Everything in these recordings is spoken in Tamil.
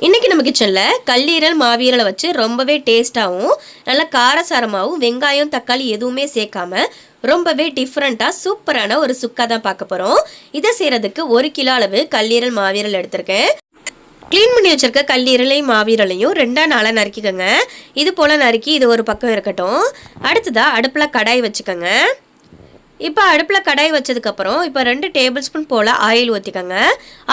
இன்னைக்கு நம்ம கிச்சனில் கல்லீரல் மாவீரலை வச்சு ரொம்பவே டேஸ்ட்டாகவும் நல்ல காரசாரமாகவும் வெங்காயம் தக்காளி எதுவுமே சேர்க்காம ரொம்பவே டிஃப்ரெண்ட்டாக சூப்பரான ஒரு சுக்கா தான் பார்க்க போகிறோம் இதை செய்கிறதுக்கு ஒரு கிலோ அளவு கல்லீரல் மாவீரல் எடுத்திருக்கேன். க்ளீன் பண்ணி வச்சிருக்க கல்லீரலையும் மாவீரலையும் ரெண்டாக நாளாக நறுக்கிக்கோங்க. இது போல் நறுக்கி இது ஒரு பக்கம் இருக்கட்டும். அடுத்ததாக அடுப்பில் கடாய் வச்சுக்கோங்க. இப்போ அடுப்பில் கடாய் வச்சதுக்கப்புறம் இப்போ ரெண்டு டேபிள் ஸ்பூன் போல் ஆயில் ஊற்றிக்கோங்க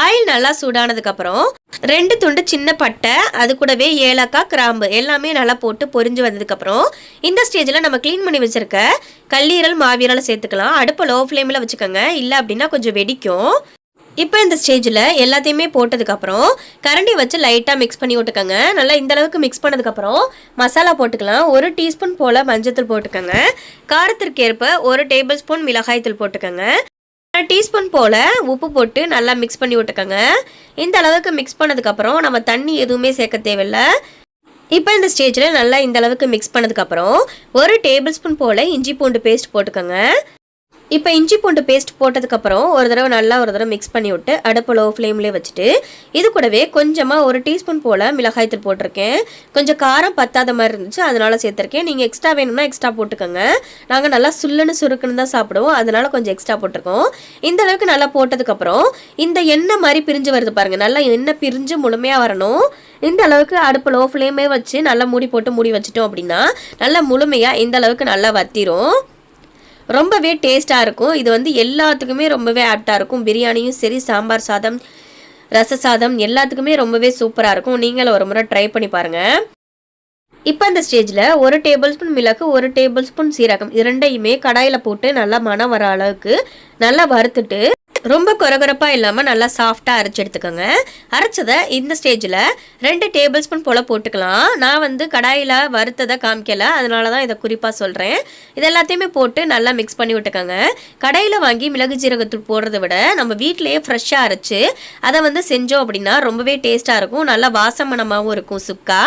ஆயில் நல்லா சூடானதுக்கப்புறம் ரெண்டு துண்டு சின்ன பட்டை அது கூடவே ஏலக்காய் கிராம்பு எல்லாமே நல்லா போட்டு பொரிஞ்சு வந்ததுக்கப்புறம் இந்த ஸ்டேஜில் நம்ம க்ளீன் பண்ணி வச்சுருக்க கல்லீரல் மாவீரலை சேர்த்துக்கலாம். அடுப்பை லோ ஃப்ளேமில் வச்சுக்கோங்க. இல்லை அப்படின்னா கொஞ்சம் வெடிக்கும். இப்போ இந்த ஸ்டேஜில் எல்லாத்தையுமே போட்டதுக்கப்புறம் கரண்டி வச்சு லைட்டாக மிக்ஸ் பண்ணி விட்டுக்கோங்க. நல்லா இந்த அளவுக்கு மிக்ஸ் பண்ணதுக்கப்புறம் மசாலா போட்டுக்கலாம். ஒரு டீஸ்பூன் போல் மஞ்சத்தூள் போட்டுக்கோங்க. காரத்திற்கு ஏற்ப ஒரு டேபிள் ஸ்பூன் மிளகாய்த்தூள் போட்டுக்கோங்க. டீஸ்பூன் போல் உப்பு போட்டு நல்லா மிக்ஸ் பண்ணி விட்டுக்கோங்க. இந்த அளவுக்கு மிக்ஸ் பண்ணதுக்கப்புறம் நம்ம தண்ணி எதுவுமே சேர்க்க தேவையில்லை. இப்போ இந்த ஸ்டேஜில் நல்லா இந்த அளவுக்கு மிக்ஸ் பண்ணதுக்கப்புறம் ஒரு டேபிள் ஸ்பூன் போல் இஞ்சி பூண்டு பேஸ்ட் போட்டுக்கோங்க. இப்போ இஞ்சி பூண்டு பேஸ்ட் போட்டதுக்கப்புறம் ஒரு தடவை நல்லா ஒரு தடவை மிக்ஸ் பண்ணி விட்டு அடுப்பு லோ ஃப்ளேம்லேயே வச்சுட்டு இது கூடவே கொஞ்சமாக ஒரு டீஸ்பூன் போல் மிளகாய்த்தூள் போட்டிருக்கேன். கொஞ்சம் காரம் பத்தாத மாதிரி இருந்துச்சு அதனால் சேர்த்துருக்கேன். நீங்கள் எக்ஸ்ட்ரா வேணும்னா எக்ஸ்ட்ரா போட்டுக்கோங்க. நாங்கள் நல்லா சுல்லுன்னு சுருக்குன்னு தான் சாப்பிடுவோம் அதனால் கொஞ்சம் எக்ஸ்ட்ரா போட்டிருக்கோம். இந்த அளவுக்கு நல்லா போட்டதுக்கப்புறம் இந்த எண்ணெய் மாதிரி பிரிஞ்சு வருது பாருங்கள் நல்லா எண்ணெய் பிரிஞ்சு முழுமையாக வரணும். இந்த அளவுக்கு அடுப்பு லோ ஃப்ளேமே வச்சு நல்லா மூடி போட்டு மூடி வச்சிட்டோம் அப்படின்னா நல்லா முழுமையாக இந்த அளவுக்கு நல்லா வத்திரும். ரொம்பவே டேஸ்ட்டாக இருக்கும். இது வந்து எல்லாத்துக்குமே ரொம்பவே ஆப்டாக இருக்கும். பிரியாணியும் சரி சாம்பார் சாதம் ரச சாதம் எல்லாத்துக்குமே ரொம்பவே சூப்பராக இருக்கும். நீங்களும் ஒரு முறை ட்ரை பண்ணி பாருங்கள் இப்போ அந்த ஸ்டேஜில் ஒரு டேபிள் ஸ்பூன் மிளகு ஒரு டேபிள் ஸ்பூன் சீரகம் இரண்டையுமே கடாயில் போட்டு நல்லா மனம் வர அளவுக்கு நல்லா வறுத்துட்டு ரொம்ப கொரகொரப்பாக இல்லாமல் நல்லா சாஃப்டாக அரைச்சி எடுத்துக்கோங்க. அரைச்சதை இந்த ஸ்டேஜில் ரெண்டு டேபிள் ஸ்பூன் போல் போட்டுக்கலாம். நான் வந்து கடாயில் வறுத்ததை காமிக்கல. அதனால தான் இதை குறிப்பாக சொல்கிறேன் இது எல்லாத்தையுமே போட்டு நல்லா மிக்ஸ் பண்ணி விட்டுக்கோங்க. கடையில் வாங்கி மிளகு ஜீரகத்தூள் போடுறத விட நம்ம வீட்டிலேயே ஃப்ரெஷ்ஷாக அரைச்சி அதை வந்து செஞ்சோம் அப்படின்னா ரொம்பவே டேஸ்ட்டாக இருக்கும். நல்லா வாசமனமாகவும் இருக்கும் சுக்கா.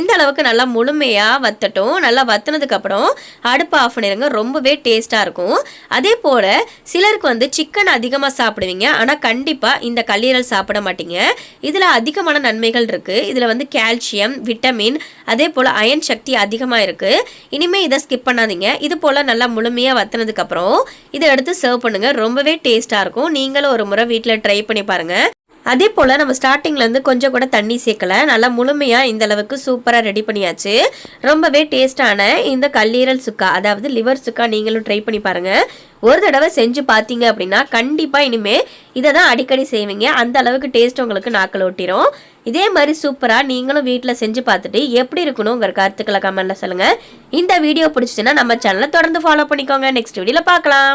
இந்த அளவுக்கு நல்லா முழுமையாக வத்தட்டும். நல்லா வத்தினதுக்கப்புறம் அடுப்பு ஆஃப் பண்ணிடுங்க. ரொம்பவே டேஸ்ட்டாக இருக்கும். அதே போல் சிலருக்கு வந்து சிக்கன் அதிகமாக சாப்பிடுவீங்க. ஆனால் கண்டிப்பாக இந்த கல்லீரல் சாப்பிட மாட்டீங்க. இதில் அதிகமான நன்மைகள் இருக்குது இதில் வந்து கால்சியம் விட்டமின் அதே போல் அயன் சக்தி அதிகமாக இருக்குது இனிமேல் இதை ஸ்கிப் பண்ணாதீங்க. இது போல் நல்லா முழுமையாக வத்தினதுக்கப்புறம் இதை எடுத்து சர்வ் பண்ணுங்கள் ரொம்பவே டேஸ்ட்டாக இருக்கும். நீங்களும் ஒரு முறை வீட்டில் ட்ரை பண்ணி பாருங்கள் அதே போல் நம்ம ஸ்டார்டிங்லேருந்து கொஞ்சம் கூட தண்ணி சேர்க்கல. நல்லா முழுமையாக இந்த அளவுக்கு சூப்பராக ரெடி பண்ணியாச்சு. ரொம்பவே டேஸ்டான இந்த கல்லீரல் சுக்கா அதாவது லிவர் சுக்கா நீங்களும் ட்ரை பண்ணி பாருங்கள் ஒரு தடவை செஞ்சு பார்த்தீங்க அப்படின்னா கண்டிப்பாக இனிமேல் இதை தான் அடிக்கடி செய்வீங்க. அந்த அளவுக்கு டேஸ்ட் உங்களுக்கு நாக்கில் ஒட்டிரும். இதே மாதிரி சூப்பராக நீங்களும் வீட்டில் செஞ்சு பார்த்துட்டு எப்படி இருக்கணும் உங்கள் கருத்துக்களை கமெண்ட்டில் சொல்லுங்கள் இந்த வீடியோ பிடிச்சிச்சுன்னா நம்ம சேனலை தொடர்ந்து ஃபாலோ பண்ணிக்கோங்க. நெக்ஸ்ட் வீடியோவில் பார்க்கலாம்.